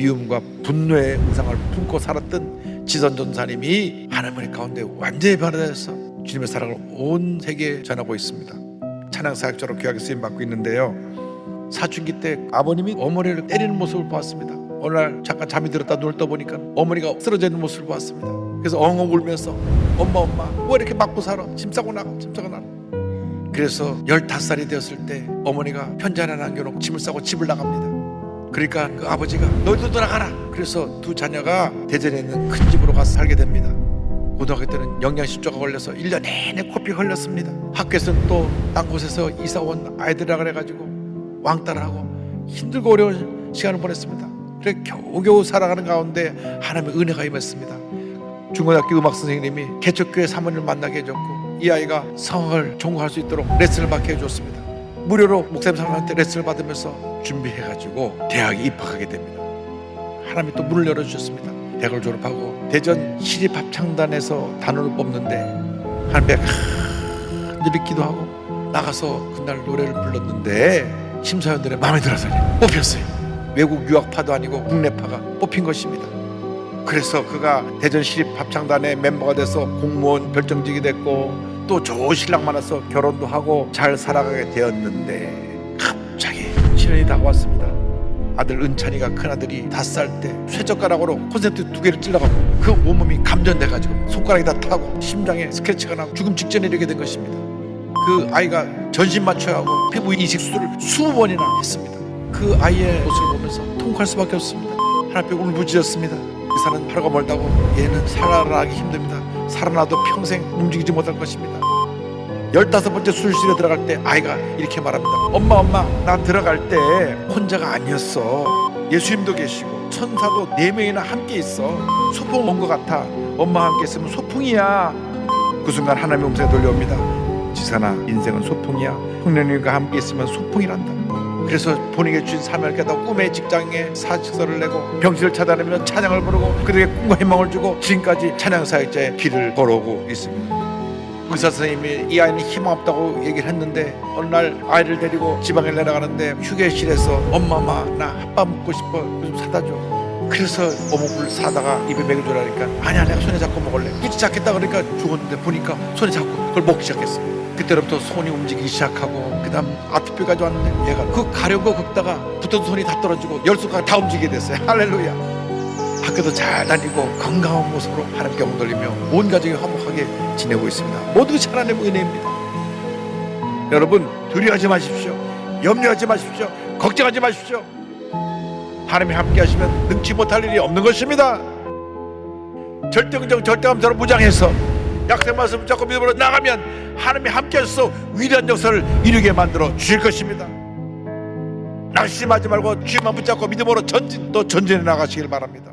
미움과 분노의 의상을 품고 살았던 지선 전사님이 하나님의 가운데 완전히 변화되어서 주님의 사랑을 온 세계에 전하고 있습니다. 찬양 사역자로 귀하게 쓰임 받고 있는데요. 사춘기 때 아버님이 어머니를 때리는 모습을 보았습니다. 어느 날 잠깐 잠이 들었다 눈을 떠보니까 어머니가 쓰러져 있는 모습을 보았습니다. 그래서 엉엉 울면서 엄마 엄마 왜 이렇게 맞고 살아? 짐 싸고 나가 짐 싸고 나가 그래서 15살이 되었을 때 어머니가 편지 하나 남겨놓고 짐을 싸고 집을 나갑니다. 그러니까 그 아버지가 너희도 돌아가라. 그래서 두 자녀가 대전에 있는 큰 집으로 가서 살게 됩니다. 고등학교 때는 영양실조가 걸려서 1년 내내 코피 흘렸습니다. 학교에서는 또 딴 곳에서 이사 온 아이들이라 그래가지고 왕따를 하고 힘들고 어려운 시간을 보냈습니다. 그래 겨우겨우 살아가는 가운데 하나님의 은혜가 임했습니다. 중고등학교 음악 선생님이 개척교회 사모님을 만나게 해줬고 이 아이가 성악을 전공할 수 있도록 레슨을 받게 해줬습니다. 무료로 목사님 사모님한테 레슨을 받으면서 준비해가지고 대학에 입학하게 됩니다. 하나님이 또 문을 열어주셨습니다. 대학을 졸업하고 대전 시립합창단에서 단원을 뽑는데 하나님께 간절히 기도하고 나가서 그날 노래를 불렀는데 심사위원들의 마음에 들어서 뽑혔어요. 외국 유학파도 아니고 국내파가 뽑힌 것입니다. 그래서 그가 대전 시립합창단의 멤버가 돼서 공무원 별정직이 됐고 또 좋은 신랑 만나서 결혼도 하고 잘 살아가게 되었는데 갑자기 시련이 다가왔습니다. 아들 은찬이가 큰 아들이 다섯 살 때 쇠젓가락으로 콘센트 두 개를 찔러갖고 그 온몸이 감전돼가지고 손가락이 다 타고 심장에 스크래치가 나고 죽음 직전에 이르게 된 것입니다. 그 아이가 전신 마취하고 피부 이식 수술을 수십 번이나 했습니다. 그 아이의 모습을 보면서 통할 수밖에 없습니다. 하나님께 울부짖었습니다. 의사는 하루가 멀다고 얘는 살아나기 힘듭니다. 살아나도 평생 움직이지 못할 것입니다. 열다섯 번째 수술실에 들어갈 때 아이가 이렇게 말합니다. 엄마 엄마 나 들어갈 때 혼자가 아니었어. 예수님도 계시고 천사도 네 명이나 함께 있어. 소풍 온 것 같아. 엄마와 함께 있으면 소풍이야. 그 순간 하나님의 음성이 돌려옵니다. 지사나 인생은 소풍이야. 형님과 함께 있으면 소풍이란다. 그래서 본인에게 주신 사명을 깨닫고 꿈의 직장에 사직서를 내고 병실을 찾아내며 찬양을 부르고 그들에게 꿈과 희망을 주고 지금까지 찬양 사역자의 길을 걸어오고 있습니다. 의사 선생님이 이 아이는 희망 없다고 얘기를 했는데 어느 날 아이를 데리고 지방에 내려가는데 휴게실에서 엄마 엄마 나 핫바 먹고 싶어 좀 사다 줘. 그래서 어묵을 사다가 입에 먹여주라니까 아니야 내가 손에 잡고 먹을래. 굳이 잡겠다 그러니까 죽었는데 보니까 손에 잡고 그걸 먹기 시작했어 그때부터 손이 움직이기 시작하고 그 다음 아토피까지 왔는데 얘가 그 가려운 거 긁다가 붙은 손이 다 떨어지고 열수가 다 움직이게 됐어요 할렐루야 학교도 잘 다니고 건강한 모습으로 하나님께 영 돌리며 온 가족이 화목하게 지내고 있습니다. 모두 하나님의 은혜입니다. 여러분 두려워하지 마십시오. 염려하지 마십시오. 걱정하지 마십시오. 하나님이 함께 하시면 능치 못할 일이 없는 것입니다. 절대긍정 절대감처럼 무장해서 약속 말씀 붙잡고 믿음으로 나가면 하나님이 함께 하셔서 위대한 역사를 이루게 만들어 주실 것입니다. 낙심하지 말고 주만 붙잡고 믿음으로 전진 또 전진해 나가시길 바랍니다.